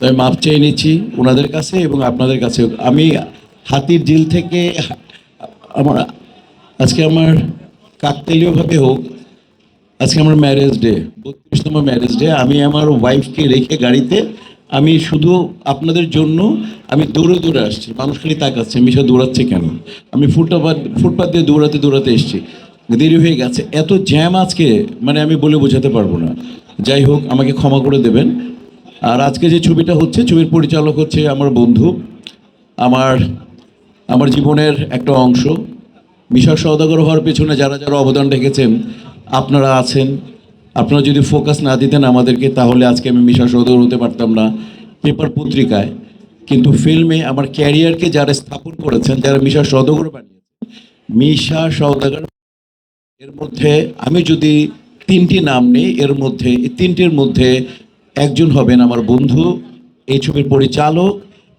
আমি মাপ চেয়ে নিচ্ছি ওনাদের কাছে এবং আপনাদের কাছে। আমি হাতির জিল থেকে আমার, আজকে আমার কাকতালীয়ভাবে হোক, আজকে আমার ম্যারেজ ডে বত্রিশতম ম্যারেজ ডে আমি আমার ওয়াইফকে রেখে গাড়িতে আমি শুধু আপনাদের জন্য আমি দৌড়ে দৌড়ে আসছি। মানুষ খালি তাকাচ্ছে, মিশা দৌড়াচ্ছে কেন? আমি ফুটপাথ ফুটপাথ দিয়ে দৌড়াতে দৌড়াতে এসছি। দেরি হয়ে গেছে। এত জ্যাম আজকে মানে আমি বলে বোঝাতে পারব না। যাই হোক, আমাকে ক্ষমা করে দেবেন। আর আজকে যে ছবিটা হচ্ছে, ছবির পরিচালক হচ্ছে আমার বন্ধু, আমার আমার জীবনের একটা অংশ। বিশাল সওদাগর হওয়ার পেছনে যারা যারা অবদান রেখেছেন, আপনারা আছেন। আপনারা যদি ফোকাস না দিতেন আমাদেরকে, তাহলে আজকে আমি মিশা সওদাগর হতে পারতাম না, পেপার পত্রিকায়। কিন্তু ফিল্মে আমার ক্যারিয়ারকে যারা স্থাপন করেছেন, যারা মিশা সওদাগর বানিয়েছেন মিশা সওদাগর, এর মধ্যে আমি যদি তিনটি নাম নিই, এর মধ্যে এই তিনটির মধ্যে একজন হবেন আমার বন্ধু, এই ছবির পরিচালক,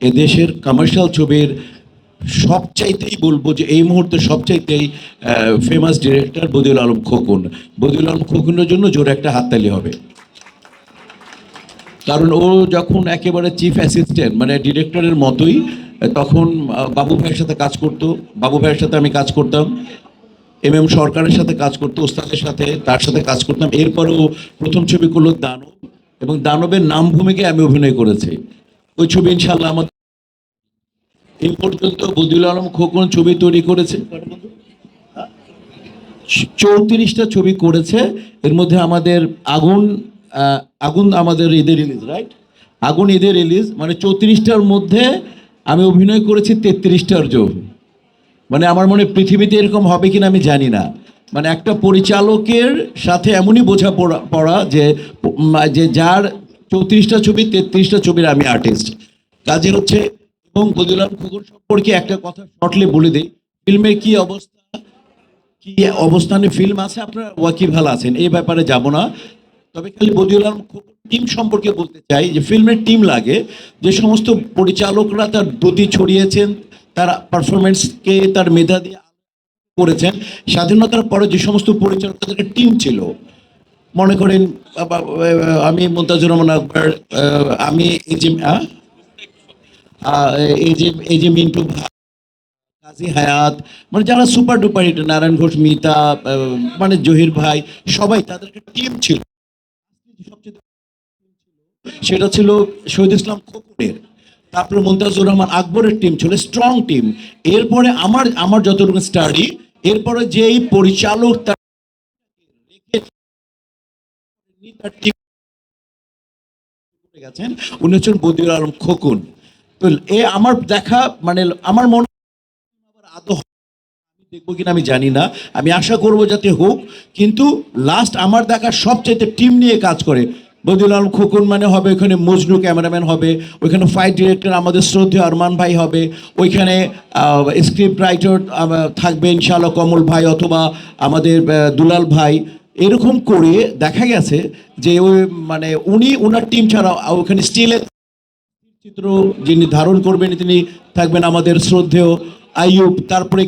এদেশের কমার্শিয়াল ছবির সবচাইতেই বলব যে এই মুহূর্তে সবচাইতেই ফেমাস ডিরেক্টর বদিউল আলম খোকন। বদিউল আলম খোকনের জন্য জোরে একটা হাততালি হবে। কারণ ও যখন একেবারে চিফ অ্যাসিস্ট্যান্ট মানে ডিরেক্টরের মতোই, তখন বাবু ভাইয়ের সাথে কাজ করতো। বাবু ভাইয়ের সাথে আমি কাজ করতাম। এম এম সরকারের সাথে কাজ করতো, ওস্তাদের সাথে, তার সাথে কাজ করতাম। এরপরেও প্রথম ছবি করল দানব। এবং দানবের নাম ভূমিকায় আমি অভিনয় করেছি। ওই ছবি ইনশাল্লাহ আমার এই পর্যন্ত বদিউল আলম খোকন ছবি তৈরি করেছে। চৌত্রিশটা ছবি করেছে। এর মধ্যে আমাদের আগুন আগুন আমাদের ঈদের রিলিজ রাইট আগুন ঈদের রিলিজ মানে চৌত্রিশটার মধ্যে আমি অভিনয় করেছি তেত্রিশটার জোর মানে আমার মনে পৃথিবীতে এরকম হবে কিনা আমি জানি না। মানে একটা পরিচালকের সাথে এমনই বোঝা পড়া- যে যে যার চৌত্রিশটা ছবি, তেত্রিশটা ছবির আমি আর্টিস্ট কাজে হচ্ছে, এবং বদিউলাম খোকন সম্পর্কে একটা কথা শর্টলি বলে দিই। ফিল্মের কি অবস্থা, কি অবস্থানে ফিল্ম আছে আপনারা? ওয়াকিবহাল আছেন, এই ব্যাপারে যাব না। তবে খালি বদিউল আলম টিম সম্পর্কে বলতে চাই যে, ফিল্মের টিম লাগে যে সমস্ত পরিচালকরা তার গতি ছড়িয়েছেন, তার পারফরমেন্সকে তার মেধা দিয়ে করেছেন, স্বাধীনতার পরে যে সমস্ত পরিচালক তাদের টিম ছিল, মনে করেন আমি মুমতাজুর রহমান আকবর আমি এই যে এই যে কাজী হায়াত মানে যারা super duper hit Narayan Ghosh, Mita মানে জহির ভাই, সবাই তাদের একটা টিম ছিল। সেটা ছিল শহীদ ইসলাম খোকনের। তারপরে মুমতাজুর রহমান আকবরের টিম ছিল স্ট্রং টিম এরপরে আমার আমার যতটুকু স্টাডি এরপরে যেই পরিচালক গেছেন উনি হচ্ছেন বদিউল আলম খোকন। তো এ আমার দেখা মানে আমার মনে আদৌ দেখব কিনা আমি জানি না। আমি আশা করব যাতে হোক, কিন্তু লাস্ট আমার দেখা সবচাইতে টিম নিয়ে কাজ করে। বদিউল আলম খোকন মানে হবে ওখানে মজনু ক্যামেরাম্যান হবে, ওইখানে ফাইট ডিরেক্টর আমাদের শ্রদ্ধেয় আরমান ভাই হবে, ওইখানে স্ক্রিপ্ট রাইটার থাকবে ইনশাআল্লাহ কমল ভাই অথবা আমাদের দুলাল ভাই। এরকম করে দেখা গেছে যে ওই মানে উনি ওনার টিম ছাড়া ওখানে স্টিলের চিত্র যিনি ধারণ করবেন তিনি থাকবেন আমাদের শ্রদ্ধেয় আইয়ুব। তারপরে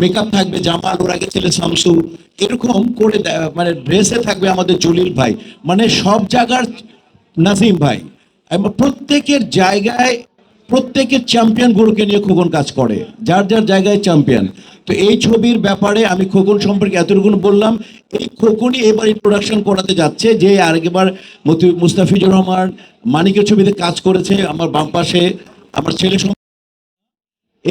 মেকআপ থাকবে জামাল ওর আগে ছেলে শামসু এরকম করে মানে ড্রেসে থাকবে আমাদের জলিল ভাই। মানে সব জায়গার নাসিম ভাই। প্রত্যেকের জায়গায়, প্রত্যেকের চ্যাম্পিয়ন গুরুকে নিয়ে খোকন কাজ করে। যার যার জায়গায় চ্যাম্পিয়ন তো এই ছবির ব্যাপারে আমি খোকন সম্পর্কে এতটুকু বললাম। এই খোকনই এবার ইন্ট্রোডাকশন করাতে যাচ্ছে, যে আরেকবার মুস্তাফিজুর রহমান মানিকের ছবিতে কাজ করেছে, আমার বাম পাশে, আমার ছেলে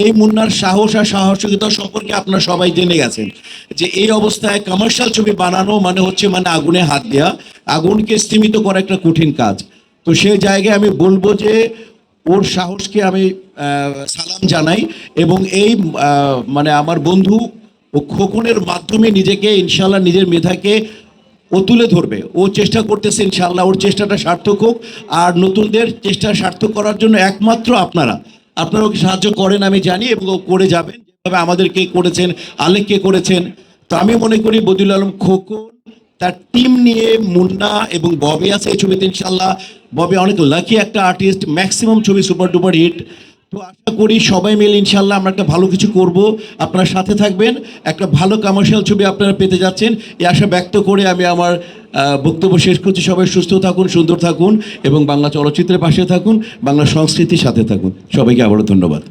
এই মুন্নার সাহস আর সাহসিকতা সম্পর্কে আপনারা সবাই জেনে গেছেন যে এই অবস্থায় কমার্শিয়াল ছবি বানানো মানে হচ্ছে মানে আগুনে হাত দেওয়া আগুনকে স্তীমিত করা একটা কঠিন কাজ। তো সেই জায়গায় আমি বলব যে ওর সাহসকে আমি সালাম জানাই এবং এই মানে আমার বন্ধু ও খোকনের মাধ্যমে নিজেকে ইনশাল্লাহ নিজের মেধাকে ও তুলে ধরবে। ও চেষ্টা করতেছে ইনশাল্লাহ ওর চেষ্টাটা সার্থক হোক। আর নতুনদের চেষ্টা সার্থক করার জন্য একমাত্র আপনারা। আপনারা ওকে সাহায্য করেন আমি জানি এবং ও করে যাবেন। যেভাবে আমাদের কে করেছেন, আলেক কে করেছেন, তো আমি মনে করি বদিউল আলম খোকন, তার টিম নিয়ে মুন্না এবং ববি আছে এই ছবিতে ইনশাল্লাহ ববি অনেক লাকি একটা আর্টিস্ট ম্যাক্সিমাম ছবি সুপার ডুপার হিট তো আশা করি সবাই মিলে ইনশাল্লাহ আমরা একটা ভালো কিছু করব। আপনারা সাথে থাকবেন। একটা ভালো কমার্শিয়াল ছবি আপনারা পেতে যাচ্ছেন। এই আশা ব্যক্ত করে আমি আমার বক্তব্য শেষ করছি। সবাই সুস্থ থাকুন, সুন্দর থাকুন এবং বাংলা চলচ্চিত্রের পাশে থাকুন, বাংলা সংস্কৃতির সাথে থাকুন। সবাইকে আবারও ধন্যবাদ।